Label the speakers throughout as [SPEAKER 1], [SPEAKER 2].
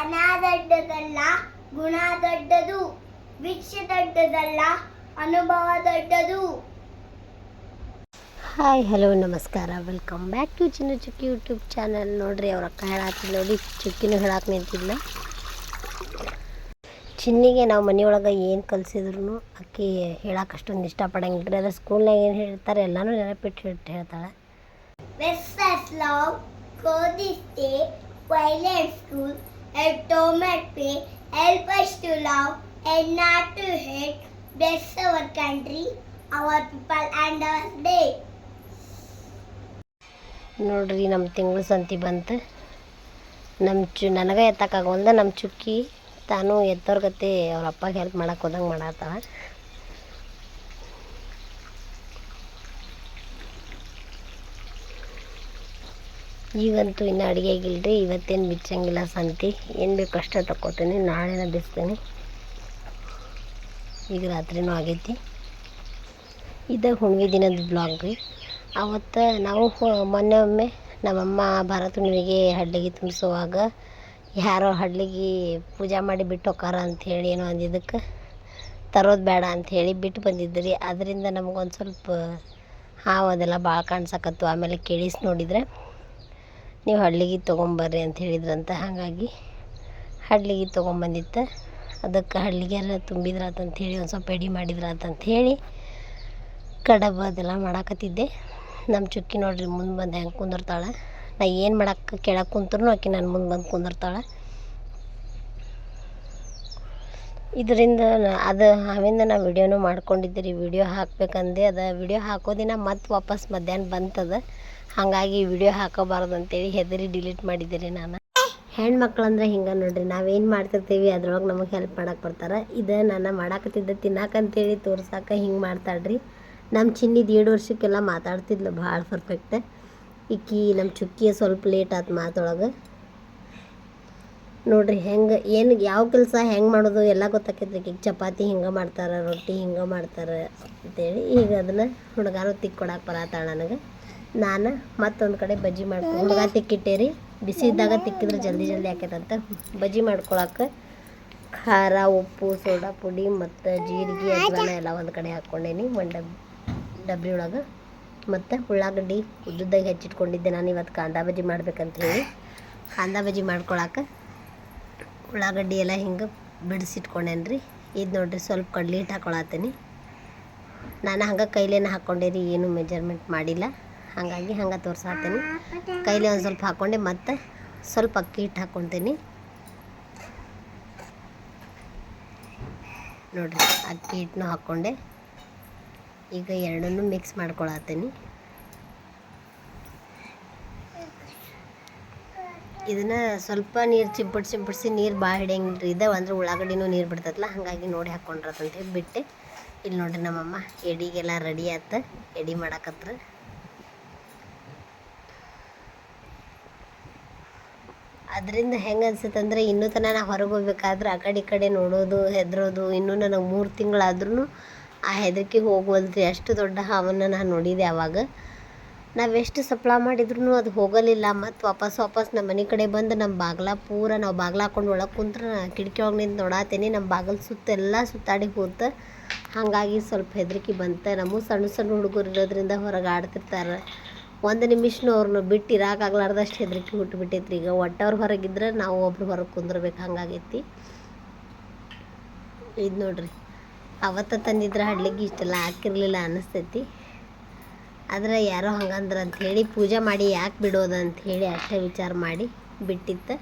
[SPEAKER 1] ಹಣ ದೊಡ್ಡದಲ್ಲ ಗುಣ ದೊಡ್ಡದು ಭಿಕ್ಷೆ ದೊಡ್ಡದಲ್ಲ ಅನುಭವ ದೊಡ್ಡದು
[SPEAKER 2] ಹಾಯ್ ಹಲೋ ನಮಸ್ಕಾರ. Welcome back to Chinna Chukki YouTube channel ನೋಡ್ರಿ ಅವ್ರ ಅಕ್ಕ ಹೇಳಾತಿಲ್ಲ ನೋಡಿ ಚುಕ್ಕಿನೂ ಹೇಳಕ್ಕೆ ನಿಂತಿದ್ಲ ಚಿನ್ನಿಗೆ ನಾವು ಮನೆಯೊಳಗೆ ಏನು ಕಲಿಸಿದ್ರು ಅಕ್ಕಿ ಹೇಳಕ್ಕೆ ಅಷ್ಟೊಂದು ಇಷ್ಟಪಡಂಗಿಲ್ಲ ಅದ್ರ ಸ್ಕೂಲ್ನಾಗ ಏನು ಹೇಳ್ತಾರೆ ಎಲ್ಲನೂ ನೆನಪಿಟ್ಟು ಹೇಳ್ತಾಳೆ.
[SPEAKER 1] School, and Tomat Pay help us to love and not to hate. Bless our country, our people, and our day.
[SPEAKER 2] ನೋಡ್ರಿ ನಮ್ಮ ತಿಂಗಳು ಸಂತಿ ಬಂತು ನಮ್ಮ ಚು ನನಗೆ ಎತ್ತಕ್ಕಾಗಲ್ದ ನಮ್ಮ ಚುಕ್ಕಿ ತಾನು ಎತ್ತೋರ್ ಗತಿ ಅವ್ರ ಅಪ್ಪಗೆ ಹೆಲ್ಪ್ ಮಾಡಕ್ಕೆ ಹೋದಂಗೆ ಮಾಡತ್ತಾಳ ಈಗಂತೂ ಇನ್ನು ಅಡುಗೆ ಆಗಿಲ್ರಿ ಇವತ್ತೇನು ಬಿಚ್ಚಂಗಿಲ್ಲ ಸಂತಿ. ಏನು ಬೇಕು ಅಷ್ಟೇ ತಗೋತೀನಿ ನಾಳೆನ ಬಿಸ್ತೀನಿ. ಈಗ ರಾತ್ರಿನೂ ಆಗೈತಿ. ಇದು ಹುಣ್ವಿ ದಿನದ ಬ್ಲಾಗ್ ರೀ. ಅವತ್ತು ನಾವು ಮೊನ್ನೆ ಒಮ್ಮೆ ನಮ್ಮಮ್ಮ ಭಾರತ ಹುಣ್ಣಿಮೆಗೆ ಹಡ್ಲಿಗೆ ತುಂಬಿಸುವಾಗ ಯಾರೋ ಹಡ್ಲಿಗೆ ಪೂಜೆ ಮಾಡಿ ಬಿಟ್ಟು ಹೋಕಾರ ಅಂಥೇಳಿ ಏನೋ ಅಂದಿದ್ದಕ್ಕೆ, ತರೋದು ಬೇಡ ಅಂಥೇಳಿ ಬಿಟ್ಟು ಬಂದಿದ್ರಿ ಅದರಿಂದ ನಮಗೊಂದು ಸ್ವಲ್ಪ ಹಾವು ಅದೆಲ್ಲ ಭಾಳ ಕಾಣ್ಸಕತ್ತು. ಆಮೇಲೆ ಕೇಳಿಸಿ ನೋಡಿದರೆ ನೀವು ಹಳ್ಳಿಗೆ ತೊಗೊಂಬರ್ರಿ ಅಂತ ಹೇಳಿದ್ರಂತ, ಹಾಗಾಗಿ ಹಳ್ಳಿಗೆ ತೊಗೊಂಬಂದಿತ್ತು ಅದಕ್ಕೆ ಹಳ್ಳಿಗೆಲ್ಲ ತುಂಬಿದ್ರಾತಂತ ಹೇಳಿ, ಒಂದು ಸ್ವಲ್ಪ ಎಡಿ ಮಾಡಿದ್ರಾತಂತ ಹೇಳಿ ಕಡಬ ಅದೆಲ್ಲ ಮಾಡಾಕತ್ತಿದ್ದೆ. ನಮ್ಮ ಚುಕ್ಕಿ ನೋಡ್ರಿ, ಮುಂದೆ ಬಂದು ಹೆಂಗೆ ಕುಂದಿರ್ತಾಳೆ. ನಾ ಏನು ಮಾಡಕ್ಕೆ ಕೆಳಗೆ ಕುಂತ್ರು ಆಕೆ ನನ್ನ ಮುಂದೆ ಬಂದು ಕುಂದಿರ್ತಾಳೆ. ಇದರಿಂದ ಅದು ಅವಿಂದ ನಾ ವಿಡಿಯೋನು ಮಾಡ್ಕೊಂಡಿದ್ದೆ ರೀ ವಿಡಿಯೋ ಹಾಕ್ಬೇಕಂದೆ ಅದು. ವಿಡಿಯೋ ಹಾಕೋ ದಿನ ಮತ್ತೆ ವಾಪಸ್ ಮಧ್ಯಾಹ್ನ ಬಂತದ. ಹಾಗಾಗಿ ವಿಡಿಯೋ ಹಾಕೋಬಾರ್ದು ಅಂತೇಳಿ ಹೆದರಿ ಡಿಲೀಟ್ ಮಾಡಿದ್ದೆ ರೀ ನಾನು. ಹೆಣ್ಮಕ್ಳಂದ್ರೆ ಹಿಂಗೆ ನೋಡ್ರಿ, ನಾವೇನು ಮಾಡ್ತಿರ್ತೀವಿ ಅದ್ರೊಳಗೆ ನಮಗೆ ಹೆಲ್ಪ್ ಮಾಡಕ್ಕೆ ಬರ್ತಾರೆ. ಇದು ನಾನು ಮಾಡಾಕತ್ತಿದ್ದೆ ತಿನ್ನಾಕಂತೇಳಿ ತೋರ್ಸಾಕ ಹಿಂಗೆ ಮಾಡ್ತಾಳ್ರಿ. ನಮ್ಮ ಚಿನ್ನಿದು ಎರಡು ವರ್ಷಕ್ಕೆಲ್ಲ ಮಾತಾಡ್ತಿದ್ಲು ಭಾಳ ಪರ್ಫೆಕ್ಟ್ ಇಕ್ಕಿ ನಮ್ಮ ಚುಕ್ಕಿ ಸ್ವಲ್ಪ ಲೇಟ್ ಆತು ಮಾತೊಳಗೆ. ನೋಡ್ರಿ ಹೆಂಗೆ, ಏನು ಯಾವ ಕೆಲಸ ಹೆಂಗೆ ಮಾಡೋದು ಎಲ್ಲ ಗೊತ್ತಾಕೈತ್ರಿ ಈಗ ಚಪಾತಿ ಹಿಂಗೆ ಮಾಡ್ತಾರೆ, ರೊಟ್ಟಿ ಹಿಂಗೆ ಮಾಡ್ತಾರೆ ಅಂತೇಳಿ ಈಗ ಅದನ್ನು ಹುಡುಗಾನು ತಿಕ್ಕೊಡಕ್ಕೆ ಬರತ್ತಾಳ ನನಗೆ. ನಾನು ಮತ್ತೊಂದು ಕಡೆ ಬಜ್ಜಿ ಮಾಡ್ಕೊ, ಹುಡುಗ ತಿಕ್ಕಿಟ್ಟೆ ರೀ ಬಿಸಿ ಇದ್ದಾಗ ತಿಕ್ಕಿದ್ರೆ ಜಲ್ದಿ ಜಲ್ದಿ ಆಕೈತಂತ ಬಜ್ಜಿ ಮಾಡ್ಕೊಳಕ್ಕೆ ಖಾರ, ಉಪ್ಪು, ಸೋಡಾ ಪುಡಿ ಮತ್ತು ಜೀರಿಗೆ ಅಜ್ವಾನ ಎಲ್ಲ ಒಂದು ಕಡೆ ಹಾಕ್ಕೊಂಡೇನಿ ಒಂದು ಡಬ್, ಡಬ್ರಿ ಒಳಗೆ. ಮತ್ತು ಉಳ್ಳಾಗಡ್ಡಿ ಉದ್ದುದ್ದಾಗಿ ಹೆಚ್ಚಿಟ್ಕೊಂಡಿದ್ದೆ ನಾನು ಇವತ್ತು ಕಾಂದಾ ಬಜ್ಜಿ ಮಾಡ್ಬೇಕಂತ ಹೇಳಿ. ಕಾಂದಾ ಬಜ್ಜಿ ಮಾಡ್ಕೊಳಕ್ಕೆ ಉಳ್ಳಾಗಡ್ಡಿ ಎಲ್ಲ ಹಿಂಗೆ ಬಿಡಿಸಿಟ್ಕೊಂಡೇನಿ ರೀ ಇದು ನೋಡಿರಿ ಸ್ವಲ್ಪ ಕಡ್ಲಿ ಹಿಟ್ಟು ಹಾಕೊಳತ್ತೀನಿ. ನಾನು ಹಂಗೆ ಕೈಲೇನ ಹಾಕ್ಕೊಂಡೆ ರೀ, ಏನು ಮೆಜರ್ಮೆಂಟ್ ಮಾಡಿಲ್ಲ. ಹಾಗಾಗಿ ಹಂಗೆ ತೋರ್ಸಾತೀನಿ. ಕೈಲಿ ಒಂದು ಸ್ವಲ್ಪ ಹಾಕ್ಕೊಂಡೆ ಮತ್ತು ಸ್ವಲ್ಪ ಅಕ್ಕಿ ಹಿಟ್ಟು ಹಾಕ್ಕೊತೀನಿ ನೋಡಿರಿ, ಅಕ್ಕಿ ಹಿಟ್ಟನ್ನು ಹಾಕ್ಕೊಂಡೆ ಈಗ ಎರಡನ್ನೂ ಮಿಕ್ಸ್ ಮಾಡ್ಕೊಳತ್ತೀನಿ. ಇದನ್ನ ಸ್ವಲ್ಪ ನೀರು ಚಿಂಪಟ್ ಚಿಂಪಡಿಸಿ ನೀರು ಭಾಳ ಹಿಡಿಯಂಗಿಲ್ಲ ರೀ ಇದೆ ಅಂದ್ರೆ ಉಳ್ಳಾಗಡ್ಡಿನೂ ನೀರು ಬಿಡ್ತದಲ್ಲ ಹಾಗಾಗಿ ನೋಡಿ ಹಾಕ್ಕೊಂಡ್ರತ್ತಂತೇಳಿ ಬಿಟ್ಟೆ ಇಲ್ಲಿ ನೋಡ್ರಿ ನಮ್ಮಮ್ಮ, ಎಡಿಗೆಲ್ಲ ರೆಡಿ ಆಯ್ತು ಎಡಿ ಮಾಡಾಕತ್ರ. ಅದರಿಂದ ಹೆಂಗೆ ಅನ್ಸುತ್ತಂದ್ರೆ ಇನ್ನೂ ತನಕ ನಾ ಹೊರಗೆ ಹೋಗ್ಬೇಕಾದ್ರೆ ಆ ಕಡೆ ಈ ಕಡೆ ನೋಡೋದು, ಹೆದರೋದು, ಇನ್ನೂ ನನಗೆ ಮೂರು ತಿಂಗಳಾದ್ರೂ ಆ ಹೆದರಿಕೆ ಹೋಗುವಲ್ರಿ. ಅಷ್ಟು ದೊಡ್ಡ ಹಾವನ್ನು ನಾನು ನೋಡಿದೆ ಆವಾಗ ನಾವೆಷ್ಟು ಸಪ್ಲ ಮಾಡಿದ್ರು ಅದು ಹೋಗಲಿಲ್ಲ. ಮತ್ತು ವಾಪಸ್ ವಾಪಸ್ ನಮ್ಮ ಮನೆ ಕಡೆ ಬಂದು ನಮ್ಮ ಬಾಗ್ಲ ಪೂರ ನಾವು ಬಾಗ್ಲ ಹಾಕೊಂಡು ಒಳಗೆ ಕುಂತ್ರೆ ಕಿಟಕಿ ಒಳಗೆ ನಿಂತು ನೋಡಾತೀನಿ. ನಮ್ಮ ಬಾಗಿಲು ಸುತ್ತೆಲ್ಲ ಸುತ್ತಾಡಿ ಹೋತ ಹಾಗಾಗಿ ಸ್ವಲ್ಪ ಹೆದರಿಕೆ ಬಂತು. ನಮ್ಮ ಸಣ್ಣ ಸಣ್ಣ ಹುಡುಗರು ಇರೋದ್ರಿಂದ ಹೊರಗೆ ಆಡ್ತಿರ್ತಾರೆ. ಒಂದು ನಿಮಿಷನೂ ಅವ್ರನ್ನ ಬಿಟ್ಟು ಇರೋಕ್ಕಾಗ್ಲಾರ್ದಷ್ಟು ಹೆದರಿಕೆ ಹುಟ್ಟುಬಿಟ್ಟೈತ್ರಿ ಈಗ ಒಟ್ಟವ್ರು ಹೊರಗಿದ್ರೆ ನಾವು ಒಬ್ರು ಹೊರಗೆ ಕುಂದ್ರಬೇಕು ಹಂಗಾಗೈತಿ. ಇದು ನೋಡ್ರಿ. ಅವತ್ತ ತಂದಿದ್ರೆ ಹಡ್ಲಿಗೆ ಇಷ್ಟೆಲ್ಲ ಹಾಕಿರ್ಲಿಲ್ಲ ಅನ್ನಿಸ್ತೈತಿ ಆದ್ರೆ ಯಾರೋ ಹಂಗಂದ್ರೆ ಅಂತ ಹೇಳಿ ಪೂಜೆ ಮಾಡಿ ಯಾಕೆ ಬಿಡೋದು ಅಂತ ಹೇಳಿ ಅಷ್ಟೇ ವಿಚಾರ ಮಾಡಿ ಬಿಟ್ಟಿತ್ತು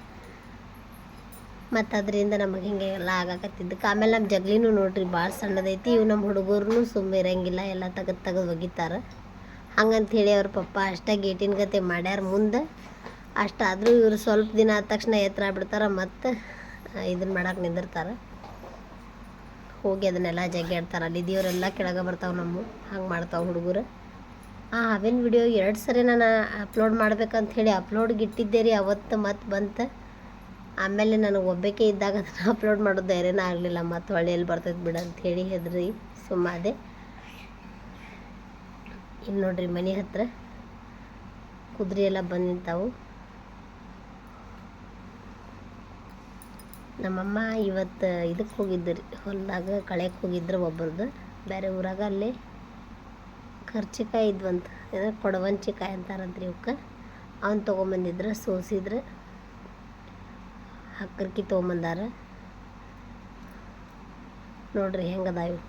[SPEAKER 2] ಮತ್ತು ಅದರಿಂದ ನಮಗೆ ಹಿಂಗೆ ಎಲ್ಲ ಆಗಾಕತ್ತಿದ್ದಕ್ಕೆ ಆಮೇಲೆ ನಮ್ಮ ಜಗ್ಲಿನೂ ನೋಡ್ರಿ ಭಾಳ ಸಣ್ಣದೈತಿ, ಇವು ನಮ್ಮ ಹುಡುಗರು ಸುಮ್ಮನೆ ಇರಂಗಿಲ್ಲ, ಎಲ್ಲ ತೆಗೆದು ತೆಗೆದು ಒಗಿತಾರೆ ಹಂಗಂತ ಹೇಳಿ ಅವ್ರ ಪಪ್ಪ ಅಷ್ಟೇ ಗೇಟಿನ ಗತೆ ಮಾಡ್ಯಾರ ಮುಂದೆ. ಅಷ್ಟಾದರೂ ಇವರು ಸ್ವಲ್ಪ ದಿನ ಆದ ತಕ್ಷಣ ಎತ್ತರ ಆಗ್ಬಿಡ್ತಾರೆ ಮತ್ತು ಇದನ್ನ ಮಾಡಕ್ಕೆ ನಿಂದಿರ್ತಾರೆ. ಹೋಗಿ ಅದನ್ನೆಲ್ಲ ಜಗ್ಗಾಡ್ತಾರೆ ಅಲ್ಲಿ ದೇವರೆಲ್ಲ ಕೆಳಗೆ ಬರ್ತಾವೆ ನಮ್ಮ, ಹಂಗೆ ಮಾಡ್ತಾವೆ ಹುಡುಗರು. ಆ ಹಾವಿನ ವಿಡಿಯೋ ಎರಡು ಸರಿ ನಾನು ಅಪ್ಲೋಡ್ ಮಾಡ್ಬೇಕಂತ ಹೇಳಿ ಅಪ್ಲೋಡ್ಗೆ ಇಟ್ಟಿದ್ದೆ ರೀ, ಅವತ್ತು ಮತ್ತೆ ಬಂತು. ಆಮೇಲೆ ನನಗೆ ಒಬ್ಬಕ್ಕೆ ಇದ್ದಾಗ ಅದನ್ನು ಅಪ್ಲೋಡ್ ಮಾಡೋದು ಧೈರ್ಯನೇ ಆಗಲಿಲ್ಲ ಮತ್ತು ಹೊಳ್ಳಿ ಎಲ್ಲಿ ಬರ್ತೈತೆ ಬಿಡು ಅಂತ ಹೇಳಿ ಹೆದ್ರಿ ಸುಮ್ಮನೆ ಇಲ್ಲಿ ನೋಡ್ರಿ ಮನೆ ಹತ್ರ, ಕುದುರೆ ಎಲ್ಲ ಬಂದು ನಮ್ಮಮ್ಮ ಇವತ್ತು ಇದಕ್ಕೆ ಹೋಗಿದ್ದು ರೀ ಹೊಲದಾಗ ಕಳೆಯಕ್ಕೆ ಹೋಗಿದ್ರು ಒಬ್ರದ್ದು ಬೇರೆ ಊರಾಗ ಅಲ್ಲಿ. ಖರ್ಚಿಕಾಯಿ ಇದ್ವಂತ. ಅಂದರೆ ಕೊಡವಂಚಿಕಾಯಿ ಅಂತಾರಂತ್ರಿ ಇವಕ್ಕೆ ಅವ್ನು ತೊಗೊಂಬಂದಿದ್ರು, ಸೋಸಿದ್ರೆ ಹಕ್ಕರ್ಕಿ ತೊಗೊಂಬಂದಾರ. ನೋಡ್ರಿ ಹೆಂಗದ ಇವು.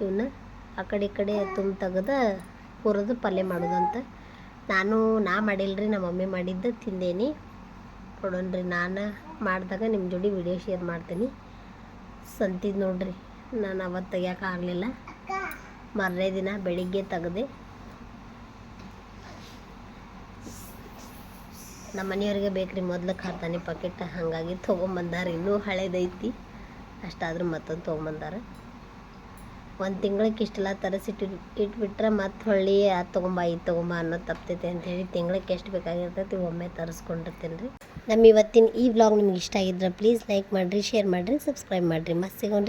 [SPEAKER 2] ಇವನ್ನ ಆ ಕಡೆ ಈ ಕಡೆ ತುಂಬ ತೆಗೆದ ಹುರಿದು ಪಲ್ಯ ಮಾಡೋದಂತ. ನಾನು, ನಾ ಮಾಡಿಲ್ರಿ, ನಮ್ಮ ಮಮ್ಮಿ ಮಾಡಿದ್ದು, ತಿಂದೇನಿ. ನೋಡೋಣ್ರಿ ನಾನು ಮಾಡಿದಾಗ ನಿಮ್ಮ ಜೋಡಿ ವಿಡಿಯೋ ಶೇರ್ ಮಾಡ್ತೀನಿ. ಸಂತಿದ್ ನೋಡ್ರಿ, ನಾನು ಅವತ್ತು ತೆಗಿಯೋಕೆ ಆಗಲಿಲ್ಲ. ಮಾರನೇ ದಿನ ಬೆಳಿಗ್ಗೆ ತೆಗೆದು ನಮ್ಮ ಮನೆಯವ್ರಿಗೆ ಬೇಕ್ರಿ, ಮೊದಲು ಖಾತಾನೆ ಪಾಕೆಟ್ ಹಾಗಾಗಿ ತೊಗೊಂಬಂದಾರ. ಇನ್ನೂ ಹಳೇದೈತಿ, ಅಷ್ಟಾದರೂ ಮತ್ತೊಂದು ತೊಗೊಂಬಂದಾರ. ಒಂದು ತಿಂಗಳಿಗೆ ಇಷ್ಟೆಲ್ಲ ತರಿಸಿಟ್ಟು ಇಟ್ಬಿಟ್ರೆ ಮತ್ತೆ ಹೊಳ್ಳಿ ಅದು ತೊಗೊಂಬ, ಇದು ತೊಗೊಂಬ ಅನ್ನೋದು ತಪ್ತೈತೆ ಅಂತ ಹೇಳಿ ತಿಂಗಳಿಗೆ ಎಷ್ಟು ಬೇಕಾಗಿರ್ತೈತಿ ಒಮ್ಮೆ ತರಿಸ್ಕೊಂಡಿರ್ತೀನಿ ರೀ ನಮ್ಮ ಇವತ್ತಿನ ಈ ವ್ಲಾಗ್ ನಿಮ್ಗೆ ಇಷ್ಟ ಆಗಿದ್ರೆ ಪ್ಲೀಸ್ ಲೈಕ್ ಮಾಡಿರಿ ಶೇರ್ ಮಾಡಿರಿ ಸಬ್ಸ್ಕ್ರೈಬ್ ಮಾಡಿರಿ. ಮತ್ತೆ ಸಿಗೋಣ್ರಿ.